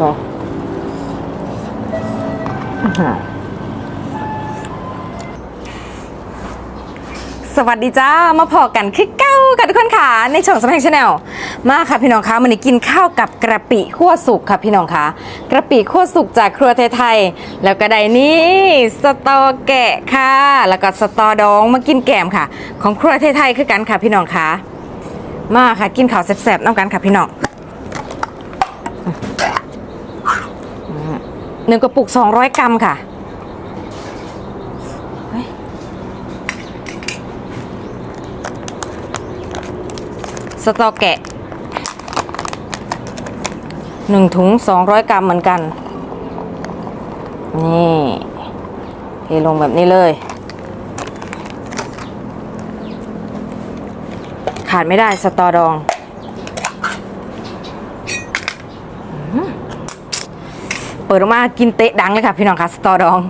เนาะอื้อหือสวัสดีจ้า มาพอกันคือเก้ากันทุกคนค่ะในช่องสมัยชาแนลมาค่ะพี่น้องคะวันนี้กินข้าวกับกระปิขั้วสุกค่ะพี่น้องคะกระปิขั้วสุกจากครัวไทยๆแล้วก็ได้นี่สตอแกะค่ะ แล้วก็สตอดองมากินแกมค่ะ ของครัวไทยๆคือกันค่ะพี่น้องคะมาค่ะกินข้าวแซ่บๆน้ำกันค่ะพี่น้อง หนึ่งกระปุก 200 กรัมค่ะ สตอแกะหนึ่งถุง 200 กรัมเหมือนกัน นี่เทลงแบบนี้เลย ขาดไม่ได้สตอดอง เปิดออกมากินเตะดังเลยค่ะพี่น้องค่ะสตอดอง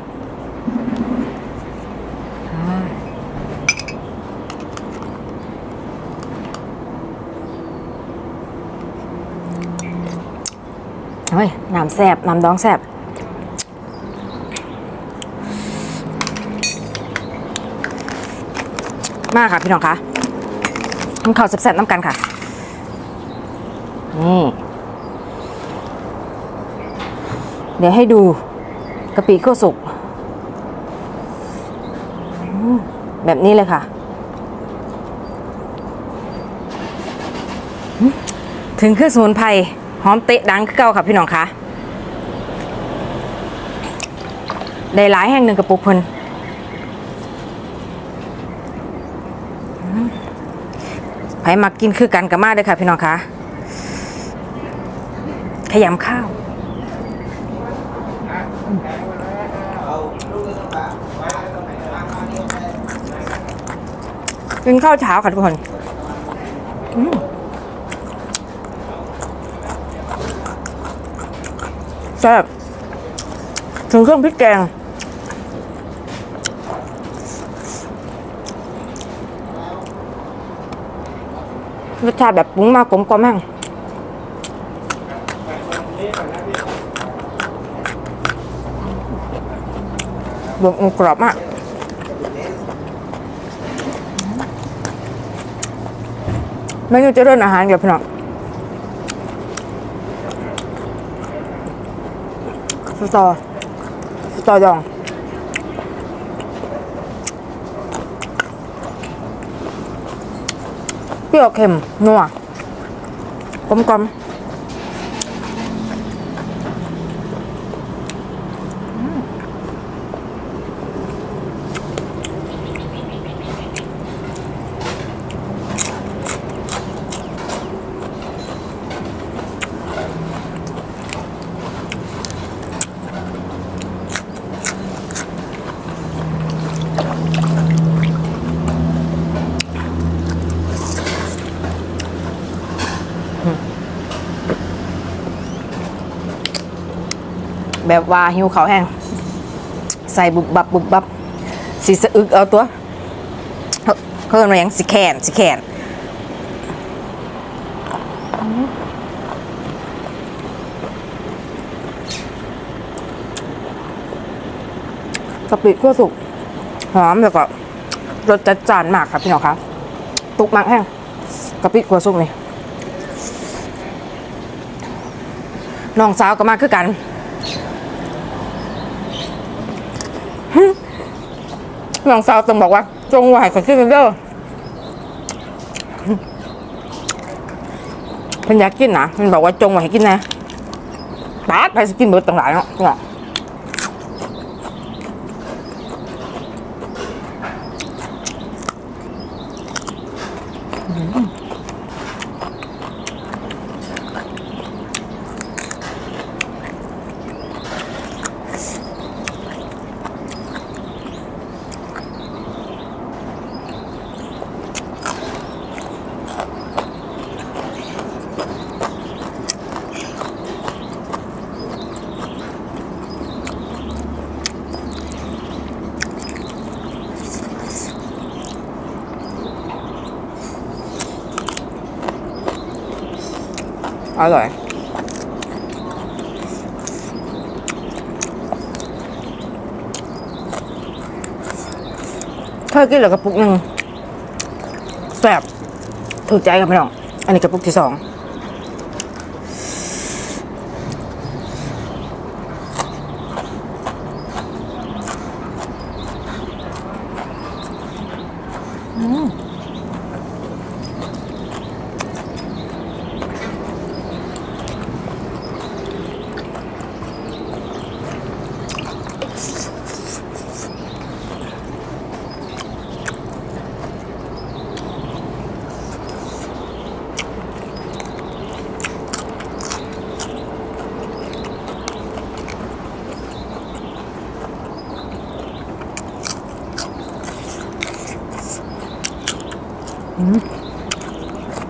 เฮ้ยน้ำแซบน้ำดองแซบมากค่ะพี่น้องคะทำข้าวแซ่บๆน้ำกันค่ะนี่ เดี๋ยวให้ดูกะปิข้าวสุก แบบนี้เลยค่ะ ถึงเครื่องสมุนไพรหอมเตะดังเก่าค่ะพี่น้องคะได้หลายแห่งหนึ่งกระปุกเพิ่นไผมากินคือกันกับมาเลยค่ะพี่น้องคะขยำข้าว กินข้าวเช้าค่ะทุกคนแซ่บถึงเครื่องพริกแกง รสชาติแบบปรุงมากกลมกล่อมแม่ง รวมกรอบมากเมนูเจะเริ่อาหารเดี๋ยวพี่น้องสตอสตอดองเปรี้ยวเค็มนัวกลมกลม แบบว่าหิวเขาแห้งใส่บุบบับบุบบับสีสะอึกเอาตัวเขาเขาเรียกว่าหยังสิแขนสิแขนกะปิคั่วสุกหอมแล้วก็รสจัดจานมากครับพี่น้องคะตุกมากแห้งกะปิคั่วสุกนี่น้องสาวก็มาคือกัน น้องสาวต้องบอกว่า จงไหวขอขึ้นเด้อเพิ่นอยากกินนะเพิ่นบอกว่าจงไหวกินนะปาดไปสกินเบิดต่างหลายเนาะเนาะอ อร่อย ถ้ากินเหลือกระปุกหนึ่งแบบถูกใจกันไม่น้อง อันนี้กระปุกที่สอง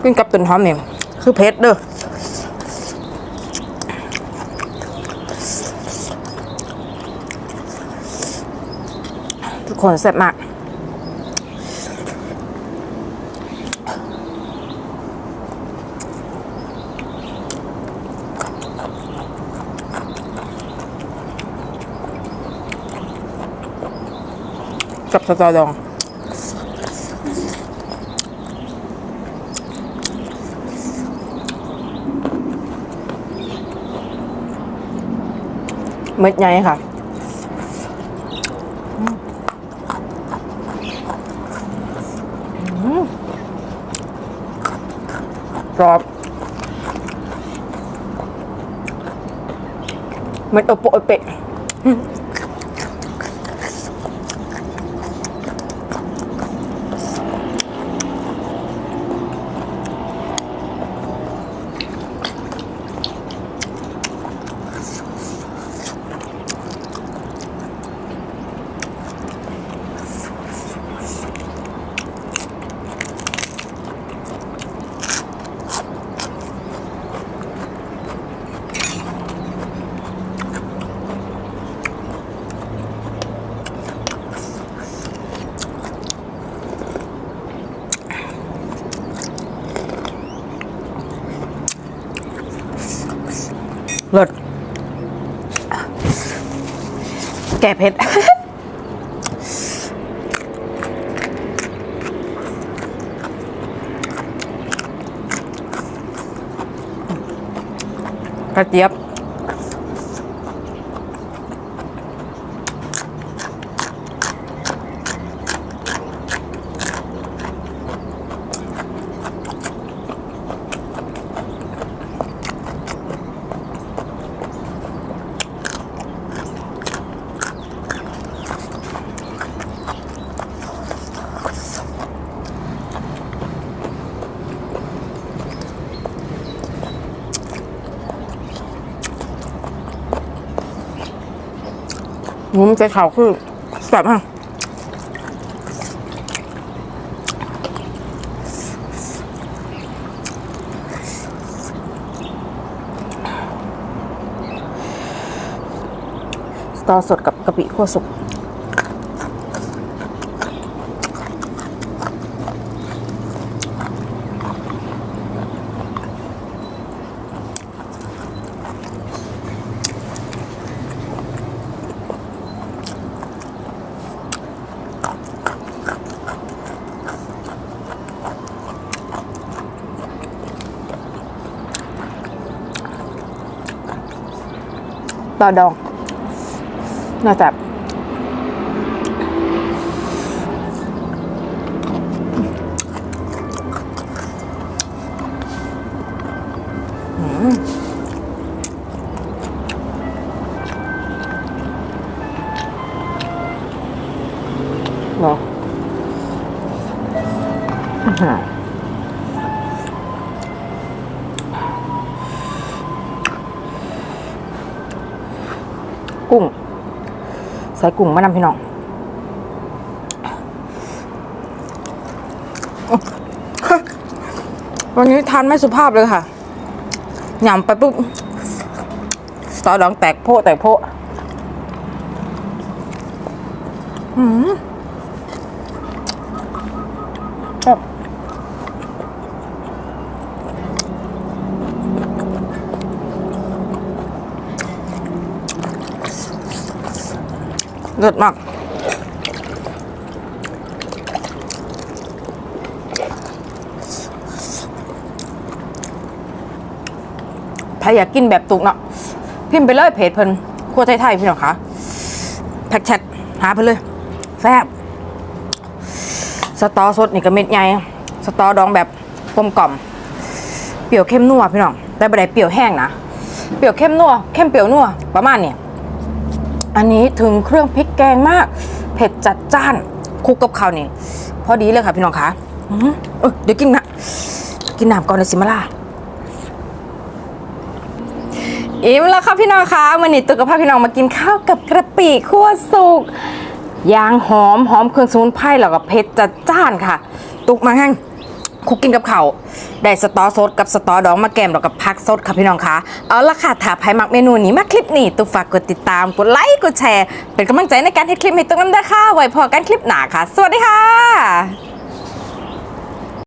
กินกับต้นหอมนี่คือเผ็ดเด้อทุกคนแซ่บมากกับสตอดอง เม็ดใหญ่ค่ะกรอบเม็ดโอโปโอเปะ แก่เผ็ด กระเจี๊ยบ หมูมันจะขาวคือแซ่บมากสตอสดกับกะปิขั้วสุก ปลาดองน่าจะ กุ้ง ใส่กุ้งมานำพี่น้องวันนี้ทานไม่สุภาพเลยค่ะหยำไปปุ๊บตอหลังแตกโพะแตกโพะอืม เลิศมาก ถ้าอยากกินแบบตุกเนาะพิมพ์ไปเลยเพจเพิ่นครัวไทยๆพี่น้องคะแพ็กแชทหาไปเลยแซ่บสตอสดนี่ก็เม็ดใหญ่สตอดองแบบกลมกล่อม เปรี้ยวเข้มนัวพี่น้องแต่ไม่ได้เปรี้ยวแห้งนะ เปรี้ยวเข้มนัวเข้มเปรี้ยวนัวประมาณเนี่ย อันนี้ถึงเครื่องพริกแกงมาก เผ็ดจัดจ้านคุกกับข้าวนี่พอดีเลยค่ะพี่น้องคะเออเดี๋ยวกินนะกินน้ำก่อนเลยสิมาล่าอิ่มแล้วค่ะพี่น้องคะวันนี้ตุ๊กกับพาพี่น้องมากินข้าวกับกระปิคั่วสุกยางหอมหอมเครื่องสมุนไพรแล้วก็เผ็ดจัดจ้านค่ะ ตุกมาแห้ง คุกกินกับเขาได้สตอสดกับสตอดองมาแกมแล้วกับพักสดค่ะพี่น้องคะเอาละค่ะถ้าใครมักเมนูนี้มาคลิปนี้ตุกฝากกดติดตามกดไลค์กดแชร์ เป็นกำลังใจในการทำคลิปให้ตุกน้ำได้ค่ะไว้พอกันคลิปหน้าค่ะ สวัสดีค่ะ